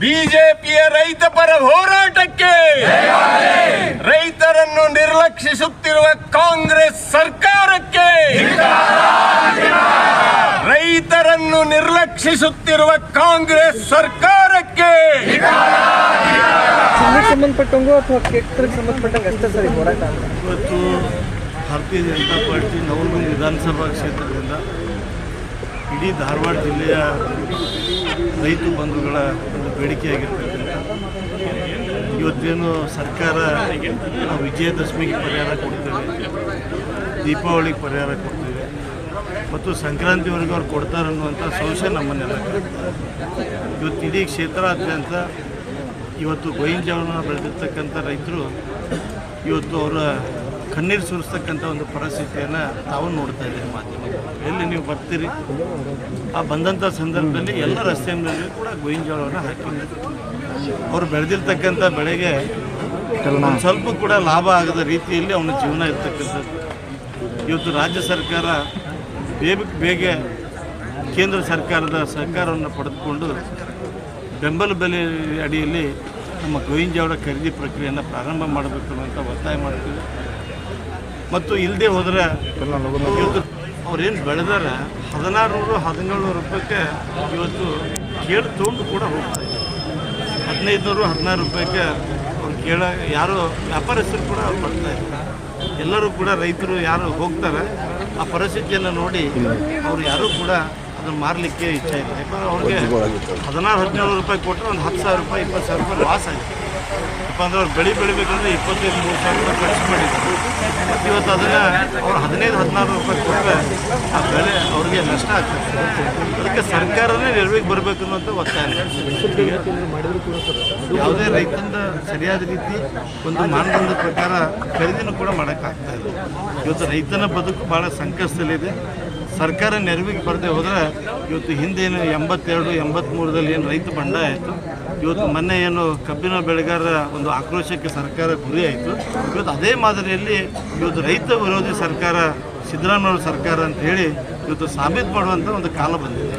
ಬಿಜೆಪಿಯ ರೈತ ಪರ ಹೋರಾಟಕ್ಕೆ! ರೈತರನ್ನು ನಿರ್ಲಕ್ಷಿಸುತ್ತಿರುವ ಕಾಂಗ್ರೆಸ್ ಸರ್ಕಾರಕ್ಕೆ! ರೈತರನ್ನು ನಿರ್ಲಕ್ಷಿಸುತ್ತಿರುವ ಕಾಂಗ್ರೆಸ್ ಸರ್ಕಾರಕ್ಕೆ! ಸಂಬಂಧಪಟ್ಟಂಗೂ ಅಥವಾ ಕ್ಷೇತ್ರಕ್ಕೆ ಸಂಬಂಧಪಟ್ಟಂಗೆ ಅಷ್ಟೇ ಸರಿ ಹೋರಾಟ? ಇವತ್ತು ಭಾರತೀಯ ಜನತಾ ಪಾರ್ಟಿ ನವಲಗುಂದ ವಿಧಾನಸಭಾ ಕ್ಷೇತ್ರದಿಂದ ಇಡೀ ಧಾರವಾಡ ಜಿಲ್ಲೆಯ ರೈತ ಬಂಧುಗಳ ಒಂದು ಬೇಡಿಕೆಯಾಗಿರ್ತಕ್ಕಂಥ ಇವತ್ತೇನು ಸರ್ಕಾರ ನಾವು ವಿಜಯದಶಮಿಗೆ ಪರಿಹಾರ ಕೊಡ್ತೇವೆ, ದೀಪಾವಳಿಗೆ ಪರಿಹಾರ ಕೊಡ್ತೇವೆ ಮತ್ತು ಸಂಕ್ರಾಂತಿವರೆಗೂ ಅವ್ರು ಕೊಡ್ತಾರೆ ಅನ್ನುವಂಥ ಸಂಶಯ ನಮ್ಮನ್ನೆಲ್ಲ. ಇವತ್ತು ಇಡೀ ಕ್ಷೇತ್ರಾದ್ಯಂತ ಇವತ್ತು ಜೋಳನ ಬೆಳೆದಿರ್ತಕ್ಕಂಥ ರೈತರು ಇವತ್ತು ಅವರ ಕಣ್ಣೀರು ಸುರಿಸ್ತಕ್ಕಂಥ ಒಂದು ಪರಿಸ್ಥಿತಿಯನ್ನು ತಾವು ನೋಡ್ತಾ ಇದ್ದೀರಿ ಮಾಧ್ಯಮ ಎಲ್ಲಿ ನೀವು ಬರ್ತೀರಿ? ಆ ಬಂದಂಥ ಸಂದರ್ಭದಲ್ಲಿ ಎಲ್ಲ ರಸ್ತೆ ಮೇಲೆ ಕೂಡ ಗೋವಿನ ಜೋಳವನ್ನು ಹಾಕಿದ್ದಾರೆ ಅವರು ಬೆಳೆದಿರ್ತಕ್ಕಂಥ ಬೆಳೆಗೆ ಸ್ವಲ್ಪ ಕೂಡ ಲಾಭ ಆಗದ ರೀತಿಯಲ್ಲಿ ಅವನ ಜೀವನ ಇರ್ತಕ್ಕಂಥದ್ದು. ಇವತ್ತು ರಾಜ್ಯ ಸರ್ಕಾರ ಬೇಗ ಬೇಗ ಕೇಂದ್ರ ಸರ್ಕಾರದ ಸಹಕಾರವನ್ನು ಪಡೆದುಕೊಂಡು ಬೆಂಬಲ ಬೆಲೆ ಅಡಿಯಲ್ಲಿ ನಮ್ಮ ಗೋವಿನ ಜೋಳ ಖರೀದಿ ಪ್ರಕ್ರಿಯೆಯನ್ನು ಪ್ರಾರಂಭ ಮಾಡಬೇಕು ಅಂತ ಒತ್ತಾಯ ಮಾಡ್ತೀವಿ. ಮತ್ತು ಇಲ್ಲದೆ ಹೋದ್ರೆ ಇವತ್ತು ಅವ್ರೇನು ಬೆಳೆದಾರ ಹದಿನಾರು ನೂರು ಹದಿನೇಳು ನೂರು ರೂಪಾಯಿಗೆ ಇವತ್ತು ಕೇಳಿ ತೊಗೊಂಡು ಕೂಡ ಹೋಗ್ತಾರೆ. ಹದಿನೈದು ನೂರು ಹದಿನಾರು ರೂಪಾಯಿಗೆ ಅವ್ರು ಕೇಳ ಯಾರು ವ್ಯಾಪಾರಸ್ಥರು ಕೂಡ ಅವ್ರು ಬರ್ತಾ ಇದ್ದಾರೆ. ಎಲ್ಲರೂ ಕೂಡ ರೈತರು ಯಾರು ಹೋಗ್ತಾರೆ ಆ ಪರಿಸ್ಥಿತಿಯನ್ನು ನೋಡಿ ಅವ್ರು ಯಾರೂ ಕೂಡ ಅದನ್ನು ಮಾರಲಿಕ್ಕೆ ಇಚ್ಛೆ ಇಲ್ಲ. ಯಾಕಂದ್ರೆ ಅವ್ರಿಗೆ ಹದಿನಾರು ಹದಿನೇಳು ರೂಪಾಯಿ ಕೊಟ್ಟರೆ ಒಂದು ಹತ್ತು ಸಾವಿರ ರೂಪಾಯಿ ಇಪ್ಪತ್ತು ಸಾವಿರ ರೂಪಾಯಿ ಲಾಸ್ ಆಗಿದೆ ಯಾಕಂದ್ರೆ ಅಂದ್ರೆ ಅವ್ರು ಬೆಳೆ ಬೆಳಿಬೇಕಂದ್ರೆ ಇಪ್ಪತ್ತೈದು ಮೂರು ಸಾವಿರ ರೂಪಾಯಿ ಖರ್ಚು ಮಾಡಿದ್ದಾರೆ ಮತ್ತು ಇವತ್ತು ಅದನ್ನು ಅವ್ರು ಹದಿನೈದು, ಹದಿನಾರು ರೂಪಾಯಿ ಕೊಟ್ಟರೆ ಆ ಬೆಳೆ ಅವ್ರಿಗೆ ನಷ್ಟ ಆಗ್ತದೆ. ಅದಕ್ಕೆ ಸರ್ಕಾರನೇ ನೆರವಿಗೆ ಬರಬೇಕು ಅನ್ನೋಂಥ ಒತ್ತಾಯ. ಯಾವುದೇ ರೈತಂದ ಸರಿಯಾದ ರೀತಿ ಒಂದು ಮಾನದಂಡದ ಪ್ರಕಾರ ಖರೀದಿನೂ ಕೂಡ ಮಾಡೋಕ್ಕಾಗ್ತಾ ಇಲ್ಲ. ಇವತ್ತು ರೈತನ ಬದುಕು ಭಾಳ ಸಂಕಷ್ಟದಲ್ಲಿದೆ. ಸರ್ಕಾರ ನೆರವಿಗೆ ಬರದೆ ಹೋದರೆ ಇವತ್ತು ಹಿಂದೇನು ಎಂಬತ್ತೆರಡು ಎಂಬತ್ತ್ಮೂರದಲ್ಲಿ ಏನು ರೈತ ಬಂಡಾಯ ಆಯಿತು. ಇವತ್ತು ಮೊನ್ನೆ ಏನು ಕಬ್ಬಿನ ಬೆಳೆಗಾರರ ಒಂದು ಆಕ್ರೋಶಕ್ಕೆ ಸರ್ಕಾರ ಗುರಿ ಆಯಿತು. ಇವತ್ತು ಅದೇ ಮಾದರಿಯಲ್ಲಿ ಇವತ್ತು ರೈತ ವಿರೋಧಿ ಸರ್ಕಾರ, ಸಿದ್ದರಾಮಯ್ಯ ಸರ್ಕಾರ ಅಂತ ಹೇಳಿ ಇವತ್ತು ಸಾಬೀತು ಮಾಡುವಂಥ ಒಂದು ಕಾಲ ಬಂದಿದೆ.